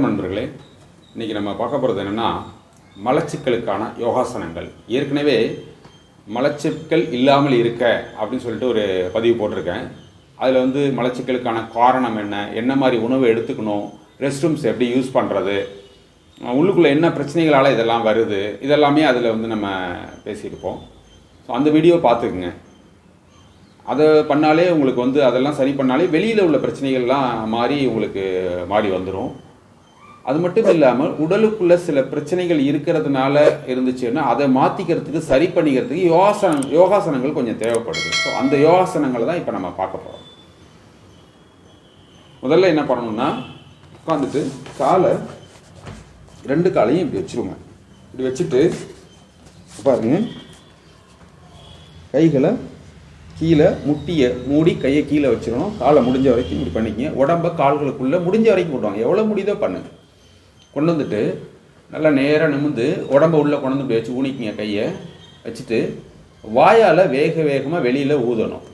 வணக்கம் நண்பர்களே. இன்றைக்கி நம்ம பார்க்க போகிறது என்னென்னா மலச்சிக்கலுக்கான யோகாசனங்கள். ஏற்கனவே மலச்சிக்கல் இல்லாமல் இருக்க அப்படின்னு சொல்லிட்டு ஒரு பதிவு போட்டிருக்கேன். அதில் வந்து மலச்சிக்கலுக்கான காரணம் என்ன? என்ன மாதிரி உணவு எடுத்துக்கணும்? ரெஸ்ட் ரூம்ஸ் எப்படி யூஸ் பண்ணுறது உள்ளுக்குள்ளே என்ன பிரச்சனைகளால் இதெல்லாம் வருது? இதெல்லாமே அதில் வந்து நம்ம பேசியிருப்போம் ஸோ அந்த வீடியோ பார்த்துக்குங்க. அதை பண்ணாலே உங்களுக்கு வந்து அதெல்லாம் சரி பண்ணாலே வெளியில் உள்ள பிரச்சனைகள்லாம் மாறி உங்களுக்கு மாறி வந்துடும் அது மட்டும் இல்லாமல் உடலுக்குள்ள சில பிரச்சனைகள் இருக்கிறதுனால இருந்துச்சுன்னா அதை மாற்றிக்கிறதுக்கு சரி பண்ணிக்கிறதுக்கு யோகாசனம் யோகாசனங்கள் கொஞ்சம் தேவைப்படுது. ஸோ அந்த யோகாசனங்களை தான் இப்போ நம்ம பார்க்க போகிறோம் முதல்ல என்ன பண்ணணும்னா உட்காந்துட்டு காலை ரெண்டு காலையும் இப்படி வச்சுருவோங்க இப்படி வச்சுட்டு பாருங்க. கைகளை கீழே முட்டியை மூடி கையை கீழே வச்சிடணும். காலை முடிஞ்ச வரைக்கும் இப்படி பண்ணிக்கங்க. உடம்ப கால்களுக்குள்ளே முடிஞ்ச வரைக்கும் போடுவாங்க எவ்வளோ முடியுதோ பண்ணுங்கள் கொண்டு வந்துட்டு நல்லா நேராக நிமிந்து உடம்ப உள்ளே கொண்டு வந்து வச்சு ஊனிக்கிங்க கையை. வச்சுட்டு வாயால் வேக வேகமாக வெளியில் ஊதணும்.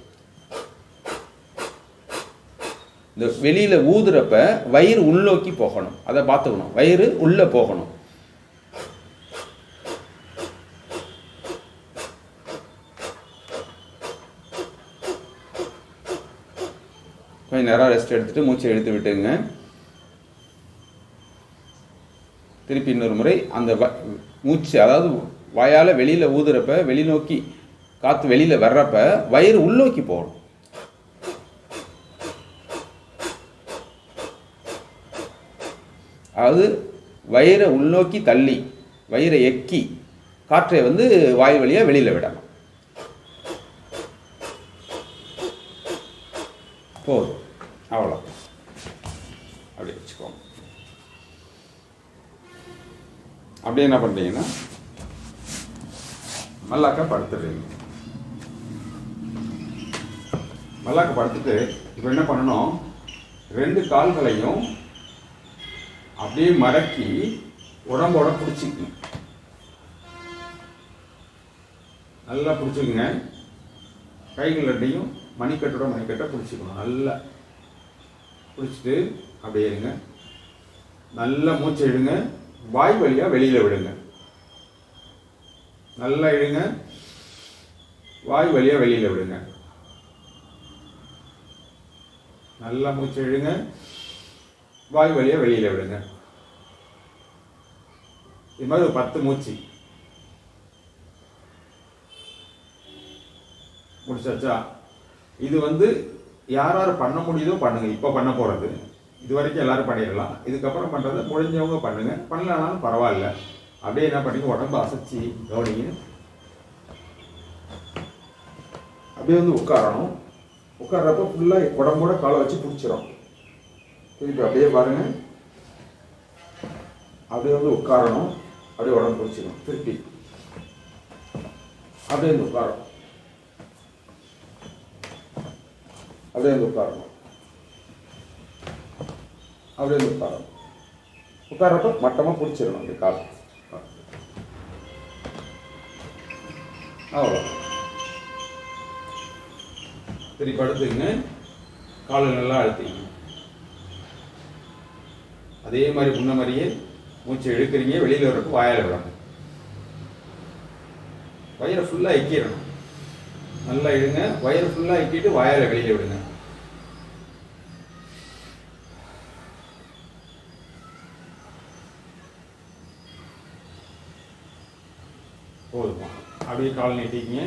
இந்த வெளியில் ஊதுறப்ப வயிறு உள்நோக்கி போகணும். அதை பார்த்துக்கணும். வயிறு உள்ளே போகணும். கொஞ்சம் நேரம் ரெஸ்ட் எடுத்துட்டு மூச்சை எடுத்து விட்டுங்க திருப்பி இன்னொரு முறை அந்த வ- மூச்சு அதாவது வாயால் வெளியில் ஊதுறப்ப வெளிநோக்கி காற்று வெளியில் வர்றப்ப வயிறு உள்நோக்கி போகணும். அதாவது வயிறை உள்நோக்கி தள்ளி வயிறை எக்கி காற்றை வந்து வாய் வழியாக வெளியில் விடணும். போதும். அவ்வளோ அப்படியே என்ன பண்ணுறீங்கன்னா மல்லாக்கா படுத்துடுறீங்க மல்லாக்கா படுத்துட்டு இப்போ என்ன பண்ணணும்? ரெண்டு கால்களையும் அப்படியே மடக்கி உடம்போட பிடிச்சிக்கணும். நல்லா பிடிச்சிக்கங்க. கைகள் ரெண்டையும் மணிக்கட்டோட மணிக்கட்டை பிடிச்சிக்கணும். நல்லா பிடிச்சிட்டு அப்படியே இருங்க. நல்லா மூச்சை எடுங்க வாய் வழியாக வெளியில் விடுங்க. நல்லா இழுங்க. வாய் வழியாக வெளியில் விடுங்க. நல்லா மூச்சை இழுங்க. வாய் வழியாக வெளியில் விடுங்க. இது மாதிரி ஒரு பத்து மூச்சு. முடிச்சாச்சா? இது வந்து யார் யார் பண்ண முடியுதோ பண்ணுங்க. இப்போ பண்ண போகிறது இது வரைக்கும் எல்லாரும் பண்ணிடலாம். இதுக்கப்புறம் பண்ணுறத முடிஞ்சவங்க பண்ணுங்க. பண்ணலனாலும் பரவாயில்ல. அப்படியே என்ன பண்ணிங்க உடம்பு அசைச்சி கவனிங்க. அப்படியே வந்து உட்காரணும். உட்கார்றப்ப ஃபுல்லாக உடம்போட காலை வச்சு பிடிச்சிரும். திருப்பி அப்படியே பாருங்க. அப்படியே வந்து உட்காரணும். அப்படியே உடம்பு பிடிச்சிடும் திருப்பி. அப்படியே வந்து உட்காரணும். அப்படியே வந்து உட்காரணும். அப்படியே வந்து உட்காரணும் உட்காரப்ப மட்டமாக பிடிச்சிடணும் இந்த கால் அவ்வளோ சரி படுத்துங்க காலை நல்லா அழுத்திங்க அதே மாதிரி முன்ன மாதிரியே மூச்சு இழுக்கிறீங்க வெளியில் வரப்போ வாயில் விடணும் வயிறை ஃபுல்லாக இக்கிடணும் நல்லா இழுங்க வயிறு ஃபுல்லாக இக்கிட்டு வாயில் வெளியில் விடுங்க போதுமா. அப்படியே கால் நீட்டிங்க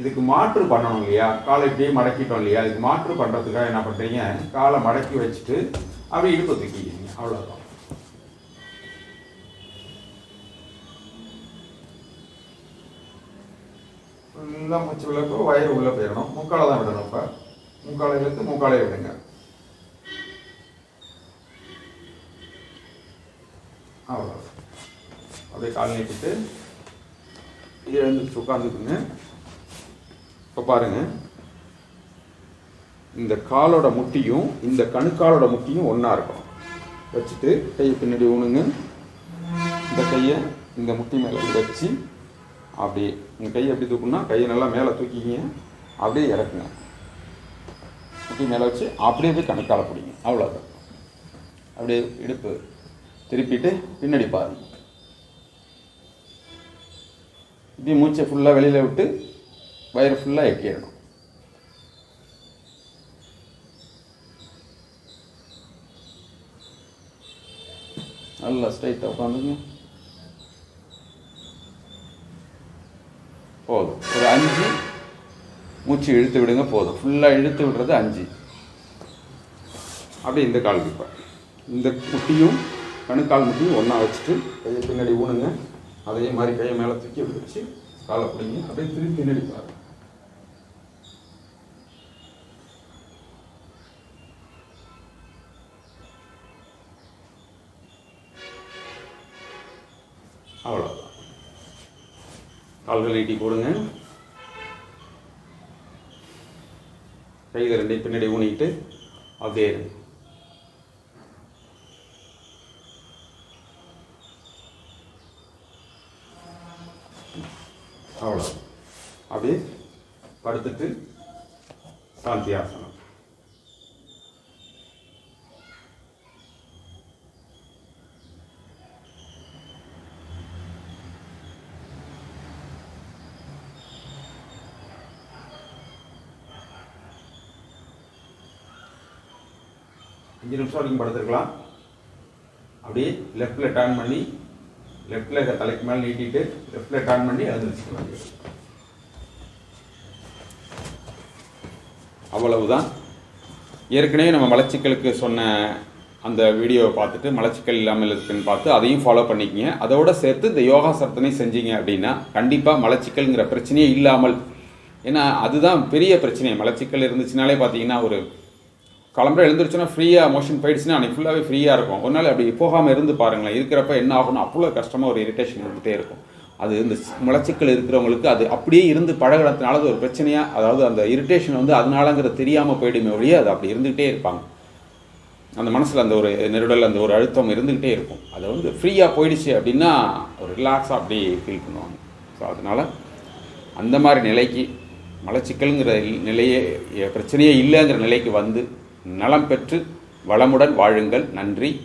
இதுக்கு மாற்று பண்ணணும் இல்லையா? காலை இப்படியே மடக்கிட்டோம் இல்லையா? இதுக்கு மாற்று பண்ணுறதுக்காக என்ன பண்ணுறீங்க காலை மடக்கி வச்சுட்டு அப்படியே இடுப்பு தூக்கிக்கிறீங்க அவ்வளோதான் நல்லா மூச்சு விளப்போ வயிறு உள்ளே போயிடணும். முக்காலை தான் விடணும் இப்போ முக்காலை இழுத்து முக்காலே விடுங்க. அவ்வளோ அப்படியே கால் நீட்டிட்டு இது எழுந்துச்சு உட்காந்துக்குங்க இப்போ பாருங்க இந்த காலோட முட்டியும் இந்த கணுக்காலோட முட்டியும் ஒன்றா இருக்கும். வச்சுட்டு கையை பின்னாடி ஊனுங்க. இந்த கையை இந்த முட்டி மேலே வச்சு அப்படியே உங்கள் கையை எப்படி தூக்கணும்னா கையை நல்லா மேலே தூக்கிக்கிங்க. அப்படியே இறக்குங்க. முட்டி மேலே வச்சு அப்படியே போய் கணக்கால பிடிங்க. அவ்வளோதான் அப்படியே இடுப்பு திருப்பிட்டு பின்னாடி பாருங்கள் இப்படி மூச்சை ஃபுல்லாக வெளியில் விட்டு வயிறு ஃபுல்லாக எட்டிடணும். நல்லா ஸ்ட்ரைட்டாக உட்காந்துங்க. போதும். ஒரு அஞ்சு மூச்சு இழுத்து விடுங்க போதும். ஃபுல்லாக இழுத்து விடுறது அஞ்சு. அப்படியே இந்த கால் இப்போ இந்த குட்டியும் கணுக்கால் முட்டி ஒன்றா வச்சுட்டு கையை பின்னாடி ஊனுங்க. அதே மாதிரி கையை மேலே தூக்கி வச்சு காலை பிடிங்க அப்படியே திருப்பி பின்னாடி பாருங்க. அவ்வளோதான் கால்கள் நீட்டி போடுங்க. கைகள் ரெண்டையும் பின்னாடி ஊனிட்டு அப்படியே இருங்க. அவ்வளோ அப்படியே படுத்துட்டு சாந்தி ஆசனம் அஞ்சு நிமிஷம் வரைக்கும் படுத்துருக்கலாம். அப்படியே லெஃப்டில் டர்ன் பண்ணி லெஃப்டில் தலைக்கு மேலே நீட்டிட்டு லெஃப்ட்டில் ஆன் பண்ணி எழுந்திரிச்சுக்கலாம் அவ்வளவுதான். ஏற்கனவே நம்ம மலச்சிக்கலுக்கு சொன்ன அந்த வீடியோவை பார்த்துட்டு மலச்சிக்கல் இல்லாமல் இருக்குன்னு பார்த்து அதையும் ஃபாலோ பண்ணிக்கிங்க. அதோட சேர்த்து இந்த யோகாசனத்தையும் செஞ்சீங்க அப்படின்னா கண்டிப்பாக மலச்சிக்கல்ங்கிற பிரச்சனையே இல்லாமல் ஏன்னா அதுதான் பெரிய பிரச்சனை. மலச்சிக்கல் இருந்துச்சுனாலே பார்த்தீங்கன்னா ஒரு கிளம்புற எழுந்துருச்சுன்னா ஃப்ரீயாக மோஷன் போயிடுச்சுன்னா அன்றைக்கி ஃபுல்லாகவே ஃப்ரீயாக இருக்கும். ஒரு நாள் அப்படி போகாமல் இருந்து பாருங்களேன். இருக்கிறப்ப என்ன ஆகும்னு அவ்வளோ கஷ்டமாக ஒரு இரிட்டேஷன் இருந்துகிட்டே இருக்கும். அது இந்த மலச்சிக்கல் இருக்கிறவங்களுக்கு அது அப்படியே இருந்து பழகிறதுனால அது ஒரு பிரச்சனையாக அதாவது அந்த இரிட்டேஷன் வந்து அதனாலங்கிற தெரியாமல் போயிடுமே ஒழிய அது அப்படி இருந்துகிட்டே இருப்பாங்க. அந்த மனசில் அந்த ஒரு நெருடல் அந்த ஒரு அழுத்தம் இருந்துக்கிட்டே இருக்கும். அதை வந்து ஃப்ரீயாக போயிடுச்சு அப்படின்னா ஒரு ரிலாக்ஸாக அப்படி ஃபீல் பண்ணுவாங்க. ஸோ அதனால் அந்த மாதிரி நிலைக்கு மலச்சிக்கலுங்கிற நிலையே பிரச்சனையே இல்லைங்கிற நிலைக்கு வந்து நலம் பெற்று வளமுடன் வாழுங்கள். நன்றி.